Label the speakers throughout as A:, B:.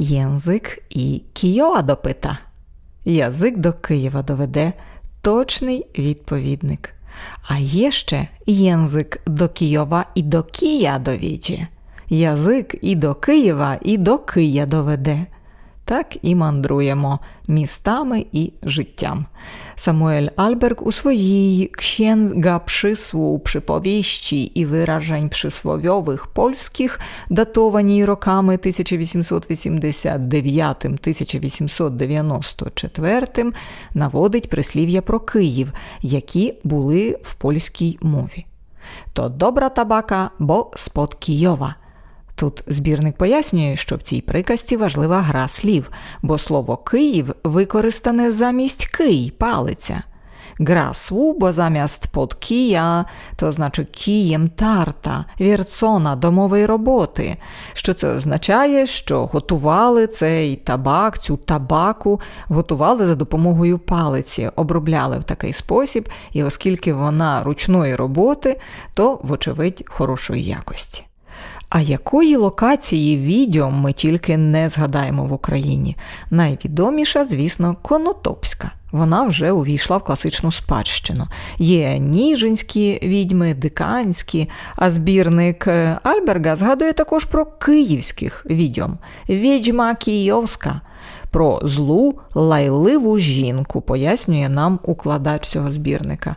A: Єнзик і Кійова допита. Язик до Києва доведе точний відповідник. А є ще єнзик до Києва і до Кия довіджє. Язик і до Києва, і до Кия доведе. Так і мандруємо містами і життям. Самуель Альберг у своїй księga przysłu przypowieści і виражень przysłowiowych польських, датованій роками 1889-1894, наводить прислів'я про Київ, які були в польській мові. То добра табака, бо спод Києва. Тут збірник пояснює, що в цій приказці важлива гра слів, бо слово Київ використане замість Кий, палиця. Гра слу, бо замість под Кія, то значить кієм тарта, вірцона домової роботи. Що це означає, що готували цей табак, цю табаку, готували за допомогою палиці, обробляли в такий спосіб, і оскільки вона ручної роботи, то, вочевидь, хорошої якості. А якої локації відео ми тільки не згадаємо в Україні? Найвідоміша, звісно, Конотопська. Вона вже увійшла в класичну спадщину. Є Ніжинські відьми, Диканські, а збірник е, Альберга згадує також про київських відьом. Відьма Київська. Про злу лайливу жінку, пояснює нам укладач цього збірника.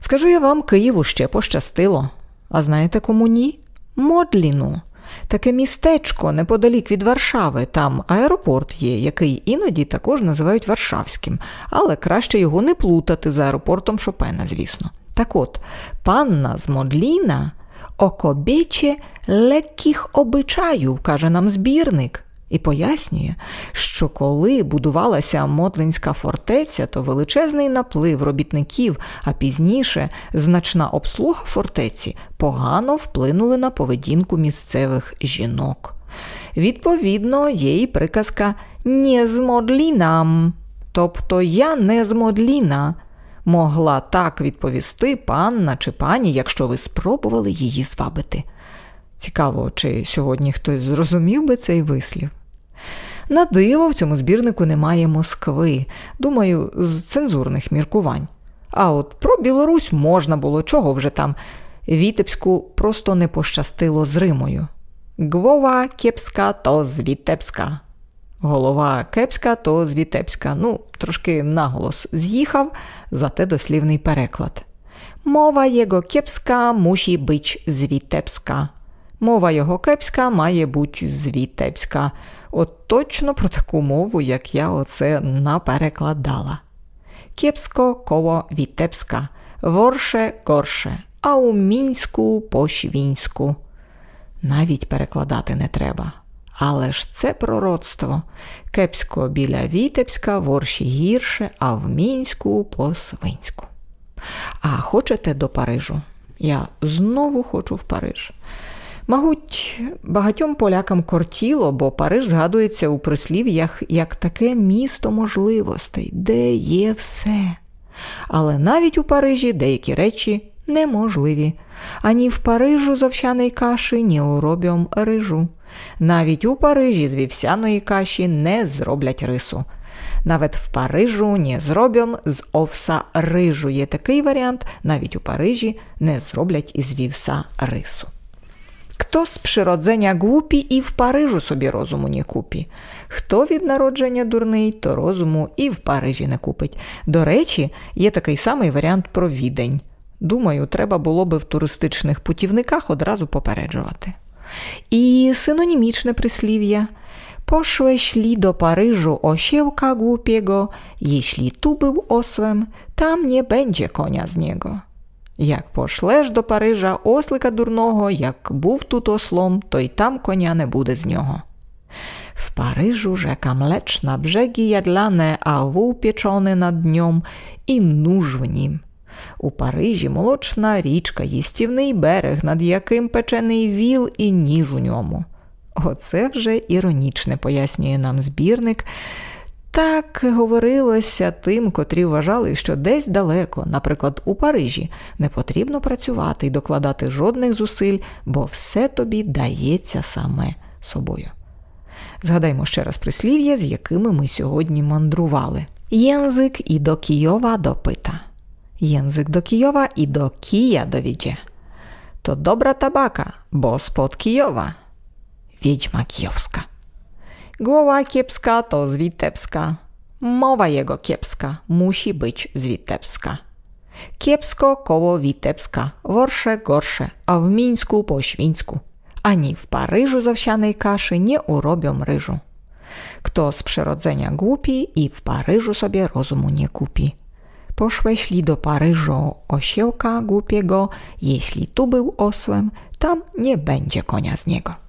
A: Скажу я вам, Києву ще пощастило. А знаєте кому ні? Модліну. Таке містечко неподалік від Варшави, там аеропорт є, який іноді також називають Варшавським, але краще його не плутати з аеропортом Шопена, звісно. Так от, панна з Модліна окобече легких обичаїв, каже нам збірник. І пояснює, що коли будувалася Модлинська фортеця, то величезний наплив робітників, а пізніше значна обслуга фортеці погано вплинули на поведінку місцевих жінок. Відповідно, є і приказка «Не з Модлінам», тобто я не з Модліна. Могла так відповісти панна чи пані, якщо ви спробували її звабити. Цікаво, чи сьогодні хтось зрозумів би цей вислів. На диво в цьому збірнику немає Москви, думаю, з цензурних міркувань. А от про Білорусь можна було, чого вже там. Вітебську просто не пощастило з Римою. Гвова кепська то з Вітебська. Голова кепська то з Вітебська. Ну, трошки наголос з'їхав, зате дослівний переклад. Мова його кепська мусі бить з Вітебська. Мова його кепська має бути з Вітебська. От точно про таку мову, як я оце наперекладала. Кепсько коло Вітебська, ворше горше, а у мінську по швінську. Навіть перекладати не треба. Але ж це пророцтво. Кепсько біля Вітебська, ворші гірше, а в мінську по свинську. А хочете до Парижу? Я знову хочу в Париж. Мабуть, багатьом полякам кортіло, бо Париж згадується у прислів'ях як таке місто можливостей, де є все. Але навіть у Парижі деякі речі неможливі. Ані в Парижу з овсяної каші, ні у робьом рижу. Навіть у Парижі з вівсяної каші не зроблять рису. Навіть в Парижу не зробьом з овса рижу. Є такий варіант, навіть у Парижі не зроблять із вівса рису. Хто з przyrodzenia głupi і в Парижу собі розуму не купі. Хто від народження дурний, то розуму і в Парижі не купить. До речі, є такий самий варіант про відень. Думаю, треба було би в туристичних путівниках одразу попереджувати. І синонімічне прислів'я. Poszłeś до Парижу осівка głupiego, jeśli tu był osłem, tam nie będzie konia z niego. Як пошлеш до Парижа ослика дурного, як був тут ослом, то й там коня не буде з нього. В Парижу rzeka mleczna, brzegi jadlane, a wół pieczony nad nią і нуж в нім. У Парижі молочна річка, їстівний берег, над яким печений віл і ніж у ньому. Оце вже іронічне пояснює нам збірник. Так говорилося тим, котрі вважали, що десь далеко, наприклад, у Парижі, не потрібно працювати і докладати жодних зусиль, бо все тобі дається саме собою. Згадаймо ще раз прислів'я, з якими ми сьогодні мандрували. Єнзик і до Києва допита. Єнзик до Києва і до Кия довіdzie. To dobra tabaka, bo spod Kijowa. Wiedźma kijowska. Głowa kiepska to z Witebska. Mowa jego kiepska musi być z Witebska. Kiepsko koło Witebska, worsze gorsze, a w Mińsku po świńsku. Ani w Paryżu z owsianej kaszy nie urobią ryżu. Kto z przyrodzenia głupi i w Paryżu sobie rozumu nie kupi. Poszłeśli do Paryżu osiełka głupiego, jeśli tu był osłem, tam nie będzie konia z niego.